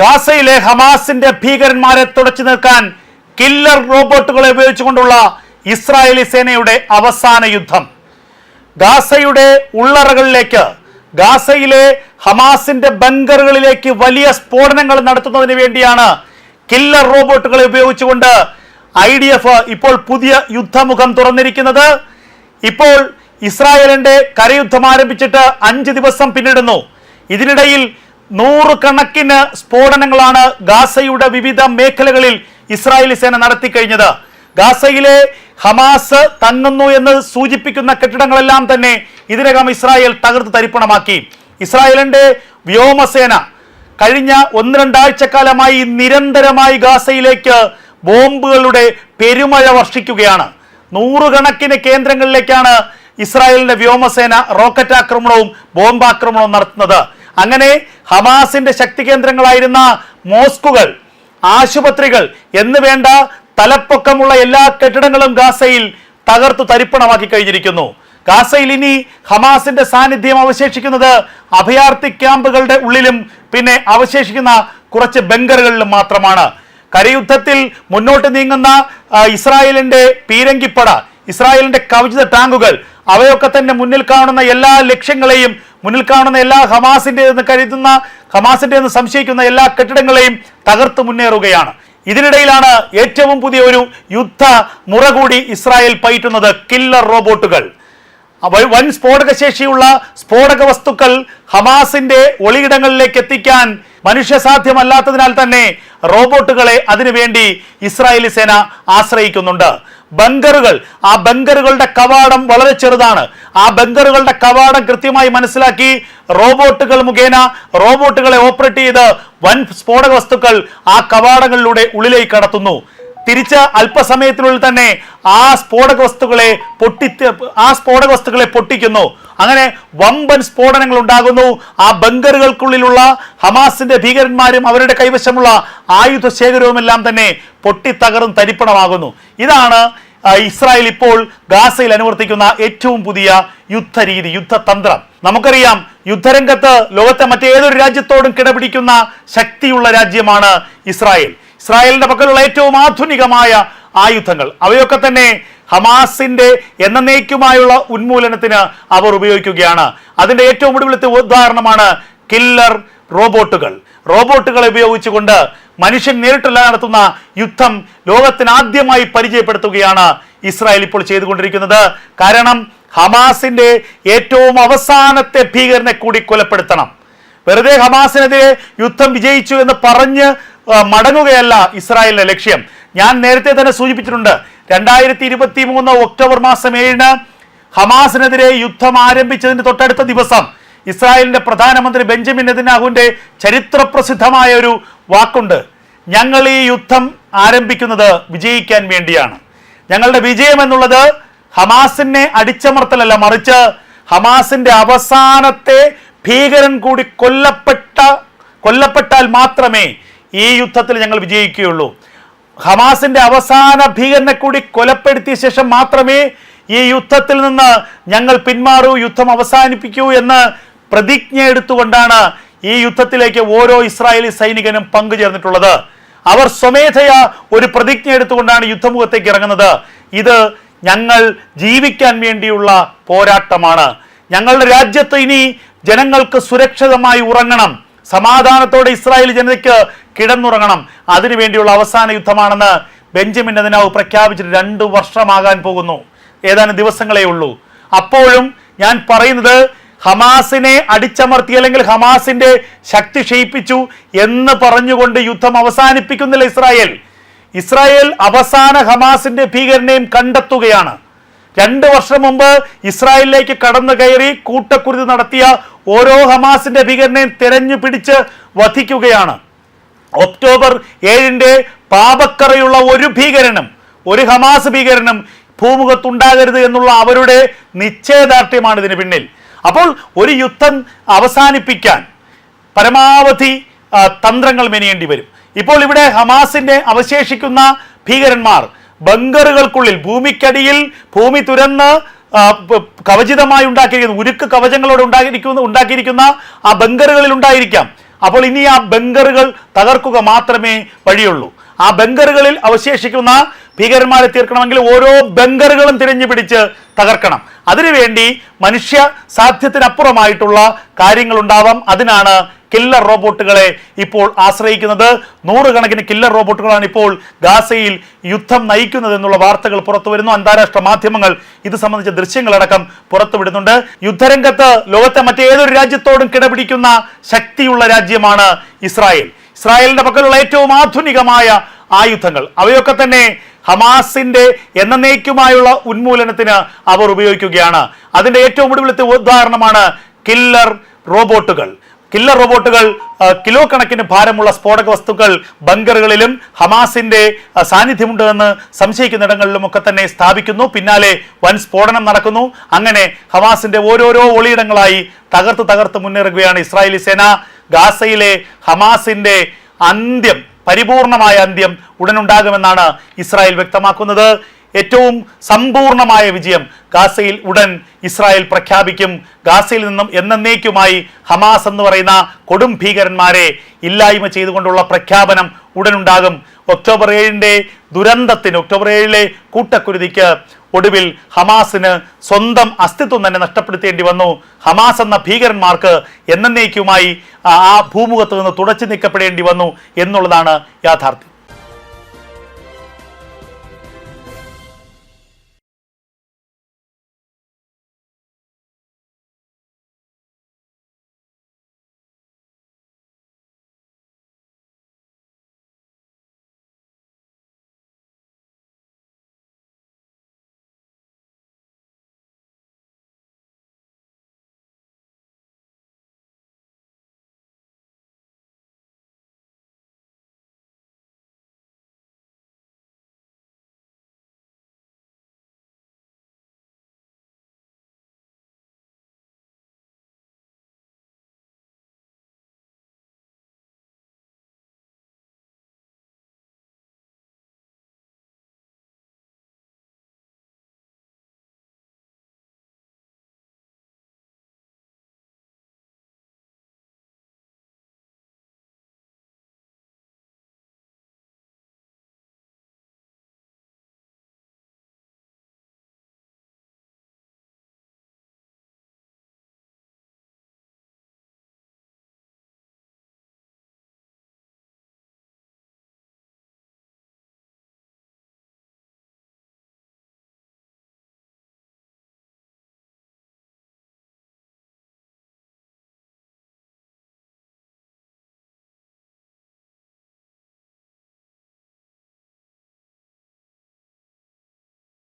ഗാസയിലെ ഹമാസിന്റെ ഭീകരന്മാരെ തുടച്ചു നിൽക്കാൻ കില്ലർ റോബോട്ടുകളെ ഉപയോഗിച്ചുകൊണ്ടുള്ള ഇസ്രായേലി സേനയുടെ അവസാന യുദ്ധം. ഗാസയുടെ ഉള്ളറകളിലേക്ക് ഗാസയിലെ ഹമാസിന്റെ ബങ്കറുകളിലേക്ക് വലിയ സ്ഫോടനങ്ങൾ നടത്തുന്നതിന് വേണ്ടിയാണ് കില്ലർ റോബോട്ടുകളെ ഉപയോഗിച്ചുകൊണ്ട് ഐ ഡി എഫ് ഇപ്പോൾ പുതിയ യുദ്ധമുഖം തുറന്നിരിക്കുന്നത്. ഇപ്പോൾ ഇസ്രായേലിന്റെ കരയുദ്ധം ആരംഭിച്ചിട്ട് അഞ്ച് ദിവസം പിന്നിടുന്നു. ഇതിനിടയിൽ നൂറുകണക്കിന് സ്ഫോടനങ്ങളാണ് ഗാസയുടെ വിവിധ മേഖലകളിൽ ഇസ്രായേലി സേന നടത്തിക്കഴിഞ്ഞത് ഗാസയിലെ ഹമാസ് തങ്ങുന്നു എന്ന് സൂചിപ്പിക്കുന്ന കെട്ടിടങ്ങളെല്ലാം തന്നെ ഇതിനകം ഇസ്രായേൽ തകർത്ത് തരിപ്പണമാക്കി. ഇസ്രായേലിന്റെ വ്യോമസേന കഴിഞ്ഞ ഒന്ന് രണ്ടാഴ്ചക്കാലമായി നിരന്തരമായി ഗാസയിലേക്ക് ബോംബുകളുടെ പെരുമഴ വർഷിക്കുകയാണ്. നൂറുകണക്കിന് കേന്ദ്രങ്ങളിലേക്കാണ് ഇസ്രായേലിന്റെ വ്യോമസേന റോക്കറ്റ് ആക്രമണവും ബോംബാക്രമണവും നടത്തുന്നത്. അങ്ങനെ ഹമാസിന്റെ ശക്തി കേന്ദ്രങ്ങളായിരുന്ന മോസ്കുകൾ ആശുപത്രികൾ എന്ന് വേണ്ട തലപ്പൊക്കമുള്ള എല്ലാ കെട്ടിടങ്ങളും ഗാസയിൽ തകർത്തു തരിപ്പണമാക്കി കഴിഞ്ഞിരിക്കുന്നു. ഗാസയിൽ ഇനി ഹമാസിന്റെ സാന്നിധ്യം അവശേഷിക്കുന്നത് അഭയാർത്ഥി ക്യാമ്പുകളുടെ ഉള്ളിലും പിന്നെ അവശേഷിക്കുന്ന കുറച്ച് ബങ്കറുകളിലും മാത്രമാണ്. കരയുദ്ധത്തിൽ മുന്നോട്ട് നീങ്ങുന്ന ഇസ്രായേലിന്റെ പീരങ്കിപ്പട ഇസ്രായേലിന്റെ കവചിത ടാങ്കുകൾ അവയൊക്കെ തന്നെ മുന്നിൽ കാണുന്ന എല്ലാ ലക്ഷ്യങ്ങളെയും മുന്നിൽ കാണുന്ന എല്ലാ ഹമാസിന്റെ എന്ന് കരുതുന്ന ഹമാസിന്റെ എന്ന് സംശയിക്കുന്ന എല്ലാ കെട്ടിടങ്ങളെയും തകർത്ത് മുന്നേറുകയാണ്. ഇതിനിടയിലാണ് ഏറ്റവും പുതിയ ഒരു യുദ്ധ മുറ കൂടി ഇസ്രായേൽ പയറ്റുന്നത് കില്ലർ റോബോട്ടുകൾ. വൻ സ്ഫോടക ശേഷിയുള്ള സ്ഫോടക വസ്തുക്കൾ ഹമാസിന്റെ ഒളിയിടങ്ങളിലേക്ക് എത്തിക്കാൻ മനുഷ്യസാധ്യമല്ലാത്തതിനാൽ തന്നെ റോബോട്ടുകളെ അതിനുവേണ്ടി ഇസ്രായേലി സേന ആശ്രയിക്കുന്നുണ്ട്. ബങ്കറുകൾ ആ ബങ്കറുകളുടെ കവാടം വളരെ ചെറുതാണ്. ആ ബങ്കറുകളുടെ കവാടം കൃത്യമായി മനസ്സിലാക്കി റോബോട്ടുകൾ മുഖേന റോബോട്ടുകളെ ഓപ്പറേറ്റ് ചെയ്ത് വൻ സ്ഫോടക വസ്തുക്കൾ ആ കവാടങ്ങളിലൂടെ ഉള്ളിലേക്ക് കടത്തുന്നു. തിരിച്ച് അല്പസമയത്തിനുള്ളിൽ തന്നെ ആ സ്ഫോടക വസ്തുക്കളെ പൊട്ടി ആ സ്ഫോടക വസ്തുക്കളെ പൊട്ടിക്കുന്നു. അങ്ങനെ വമ്പൻ സ്ഫോടനങ്ങൾ ഉണ്ടാകുന്നു. ആ ബങ്കറുകൾക്കുള്ളിലുള്ള ഹമാസിന്റെ ഭീകരന്മാരും അവരുടെ കൈവശമുള്ള ആയുധ ശേഖരവും എല്ലാം തന്നെ പൊട്ടിത്തകറും തരിപ്പണമാകുന്നു. ഇതാണ് ഇസ്രായേൽ ഇപ്പോൾ ഗാസയിൽ അനുവർത്തിക്കുന്ന ഏറ്റവും പുതിയ യുദ്ധരീതി യുദ്ധതന്ത്രം. നമുക്കറിയാം യുദ്ധരംഗത്ത് ലോകത്തെ മറ്റേതൊരു രാജ്യത്തോടും കിടപിടിക്കുന്ന ശക്തിയുള്ള രാജ്യമാണ് ഇസ്രായേൽ. ഇസ്രായേലിന്റെ പക്കലുള്ള ഏറ്റവും ആധുനികമായ ആയുധങ്ങൾ. അവയൊക്കെ തന്നെ ഹമാസിന്റെ എന്നേക്കുമായുള്ള ഉന്മൂലനത്തിന് അവർ ഉപയോഗിക്കുകയാണ്. അതിന്റെ ഏറ്റവും ഒടുവിലത്തെ ഉദാഹരണമാണ് കില്ലർ റോബോട്ടുകൾ. റോബോട്ടുകളെ ഉപയോഗിച്ചുകൊണ്ട് മനുഷ്യൻ നേരിട്ടല്ല നടത്തുന്ന യുദ്ധം ലോകത്തിന് ആദ്യമായി പരിചയപ്പെടുത്തുകയാണ് ഇസ്രായേൽ ഇപ്പോൾ ചെയ്തുകൊണ്ടിരിക്കുന്നത്. കാരണം ഹമാസിന്റെ ഏറ്റവും അവസാനത്തെ ഭീകരനെ കൂടി കൊലപ്പെടുത്തണം. വെറുതെ ഹമാസിനെതിരെ യുദ്ധം വിജയിച്ചു എന്ന് പറഞ്ഞ് മടങ്ങുകയല്ല ഇസ്രായേലിന്റെ ലക്ഷ്യം. ഞാൻ നേരത്തെ തന്നെ സൂചിപ്പിച്ചിട്ടുണ്ട് രണ്ടായിരത്തി ഇരുപത്തി മൂന്ന് ഒക്ടോബർ മാസം ഏഴിന് ഹമാസിനെതിരെ യുദ്ധം ആരംഭിച്ചതിന് തൊട്ടടുത്ത ദിവസം ഇസ്രായേലിന്റെ പ്രധാനമന്ത്രി ബെഞ്ചമിൻ നെതിനാഹുവിന്റെ ചരിത്രപ്രസിദ്ധമായ ഒരു വാക്കുണ്ട് ഞങ്ങൾ ഈ യുദ്ധം ആരംഭിക്കുന്നത് വിജയിക്കാൻ വേണ്ടിയാണ്. ഞങ്ങളുടെ വിജയം എന്നുള്ളത് ഹമാസിനെ അടിച്ചമർത്തലല്ല മറിച്ച് ഹമാസിന്റെ അവസാനത്തെ ഭീകരൻ കൂടി കൊല്ലപ്പെട്ട കൊല്ലപ്പെട്ടാൽ മാത്രമേ ഈ യുദ്ധത്തിൽ ഞങ്ങൾ വിജയിക്കുകയുള്ളൂ. ഹമാസിന്റെ അവസാന ഭീകരനെ കൂടി കൊലപ്പെടുത്തിയ ശേഷം മാത്രമേ ഈ യുദ്ധത്തിൽ നിന്ന് ഞങ്ങൾ പിന്മാറൂ യുദ്ധം അവസാനിപ്പിക്കൂ എന്ന് പ്രതിജ്ഞ എടുത്തുകൊണ്ടാണ് ഈ യുദ്ധത്തിലേക്ക് ഓരോ ഇസ്രായേലി സൈനികനും പങ്കുചേർന്നിട്ടുള്ളത്. അവർ സ്വമേധയാ ഒരു പ്രതിജ്ഞ എടുത്തുകൊണ്ടാണ് യുദ്ധമുഖത്തേക്ക് ഇറങ്ങുന്നത്. ഇത് ഞങ്ങൾ ജീവിക്കാൻ വേണ്ടിയുള്ള പോരാട്ടമാണ്. ഞങ്ങളുടെ രാജ്യത്ത് ഇനി ജനങ്ങൾക്ക് സുരക്ഷിതമായി ഉറങ്ങണം. സമാധാനത്തോടെ ഇസ്രായേൽ ജനതയ്ക്ക് കിടന്നുറങ്ങണം. അതിനുവേണ്ടിയുള്ള അവസാന യുദ്ധമാണെന്ന് ബെഞ്ചമിൻ നെതന്യാഹു പ്രഖ്യാപിച്ചിട്ട് രണ്ടു വർഷമാകാൻ പോകുന്നു. ഏതാനും ദിവസങ്ങളേ ഉള്ളൂ. അപ്പോഴും ഞാൻ പറയുന്നത് ഹമാസിനെ അടിച്ചമർത്തി അല്ലെങ്കിൽ ഹമാസിന്റെ ശക്തി ക്ഷയിപ്പിച്ചു എന്ന് പറഞ്ഞുകൊണ്ട് യുദ്ധം അവസാനിപ്പിക്കുന്നില്ല ഇസ്രായേൽ. ഇസ്രായേൽ അവസാന ഹമാസിന്റെ ഭീകരനെയും കണ്ടെത്തുകയാണ്. രണ്ട് വർഷം മുമ്പ് ഇസ്രായേലിലേക്ക് കടന്നു കയറി കൂട്ടക്കുരുതി നടത്തിയ ഓരോ ഹമാസിന്റെ ഭീകരനെയും തിരഞ്ഞു പിടിച്ച് വധിക്കുകയാണ്. ഒക്ടോബർ ഏഴിന്റെ പാപക്കറയുള്ള ഒരു ഭീകരനും ഒരു ഹമാസ് ഭീകരനും ഭൂമുഖത്തുണ്ടാകരുത് എന്നുള്ള അവരുടെ നിശ്ചയദാർഢ്യമാണ് ഇതിന് പിന്നിൽ. അപ്പോൾ ഒരു യുദ്ധം അവസാനിപ്പിക്കാൻ പരമാവധി തന്ത്രങ്ങൾ മെനയേണ്ടി വരും. ഇപ്പോൾ ഇവിടെ ഹമാസിന്റെ അവശേഷിക്കുന്ന ഭീകരന്മാർ ബങ്കറുകൾക്കുള്ളിൽ ഭൂമിക്കടിയിൽ ഭൂമി തുരന്ന് കവചിതമായി ഉണ്ടാക്കിയിരിക്കുന്ന ഉരുക്ക് കവചങ്ങളോട് ഉണ്ടായിരിക്കുന്ന ഉണ്ടാക്കിയിരിക്കുന്ന ആ ബങ്കറുകളിൽ ഉണ്ടായിരിക്കാം. അപ്പോൾ ഇനി ആ ബങ്കറുകൾ തകർക്കുക മാത്രമേ വഴിയുള്ളൂ. ആ ബങ്കറുകളിൽ അവശേഷിക്കുന്ന ഭീകരന്മാരെ തീർക്കണമെങ്കിൽ ഓരോ ബങ്കറുകളും തിരഞ്ഞു പിടിച്ച് തകർക്കണം. അതിനുവേണ്ടി മനുഷ്യ സാധ്യത്തിനപ്പുറമായിട്ടുള്ള കാര്യങ്ങൾ ഉണ്ടാവാം അതിനാണ് കില്ലർ റോബോട്ടുകളെ ഇപ്പോൾ ആശ്രയിക്കുന്നത്. നൂറുകണക്കിന് കില്ലർ റോബോട്ടുകളാണ് ഇപ്പോൾ ഗാസയിൽ യുദ്ധം നയിക്കുന്നത് എന്നുള്ള വാർത്തകൾ പുറത്തു വരുന്നു. അന്താരാഷ്ട്ര മാധ്യമങ്ങൾ ഇത് സംബന്ധിച്ച ദൃശ്യങ്ങളടക്കം പുറത്തുവിടുന്നുണ്ട് യുദ്ധരംഗത്ത് ലോകത്തെ മറ്റേതൊരു രാജ്യത്തോടും കിടപിടിക്കുന്ന ശക്തിയുള്ള രാജ്യമാണ് ഇസ്രായേൽ. ഇസ്രായേലിന്റെ പക്കലുള്ള ഏറ്റവും ആധുനികമായ ആയുധങ്ങൾ. അവയൊക്കെ തന്നെ ഹമാസിന്റെ എന്നേക്കുമായുള്ള ഉന്മൂലനത്തിന് അവർ ഉപയോഗിക്കുകയാണ്. അതിന്റെ ഏറ്റവും ഒടുവിലത്തെ ഉദാഹരണമാണ് കില്ലർ റോബോട്ടുകൾ കില്ലർ റോബോട്ടുകൾ കിലോ കണക്കിന് ഭാരമുള്ള സ്ഫോടക വസ്തുക്കൾ ബങ്കറുകളിലും ഹമാസിന്റെ സാന്നിധ്യമുണ്ട് എന്ന് സംശയിക്കുന്നിടങ്ങളിലും ഒക്കെ തന്നെ സ്ഥാപിക്കുന്നു. പിന്നാലെ വൻ സ്ഫോടനം നടക്കുന്നു. അങ്ങനെ ഹമാസിന്റെ ഓരോരോ ഒളിയിടങ്ങളായി തകർത്ത് തകർത്ത് മുന്നേറുകയാണ് ഇസ്രായേലി സേന. ഗാസയിലെ ഹമാസിന്റെ അന്ത്യം പരിപൂർണമായ അന്ത്യം ഉടനുണ്ടാകുമെന്നാണ് ഇസ്രായേൽ വ്യക്തമാക്കുന്നത്. ഏറ്റവും സമ്പൂർണമായ വിജയം ഗാസയിൽ ഉടൻ ഇസ്രായേൽ പ്രഖ്യാപിക്കും. ഗാസയിൽ നിന്നും എന്നേക്കുമായി ഹമാസ് എന്ന് പറയുന്ന കൊടും ഭീകരന്മാരെ ഇല്ലായ്മ ചെയ്തുകൊണ്ടുള്ള പ്രഖ്യാപനം ഉടനുണ്ടാകും. ഒക്ടോബർ ഏഴിന്റെ ദുരന്തത്തിന് ഒക്ടോബർ ഏഴിലെ കൂട്ടക്കുരുതിക്ക് ഒടുവിൽ ഹമാസിന് സ്വന്തം അസ്തിത്വം തന്നെ നഷ്ടപ്പെടുത്തേണ്ടി വന്നു. ഹമാസ് എന്ന ഭീകരന്മാർക്ക് എന്നേക്കുമായി ആ ഭൂമുഖത്ത് നിന്ന് തുടച്ചു നീക്കപ്പെടേണ്ടി വന്നു എന്നുള്ളതാണ് യാഥാർത്ഥ്യം.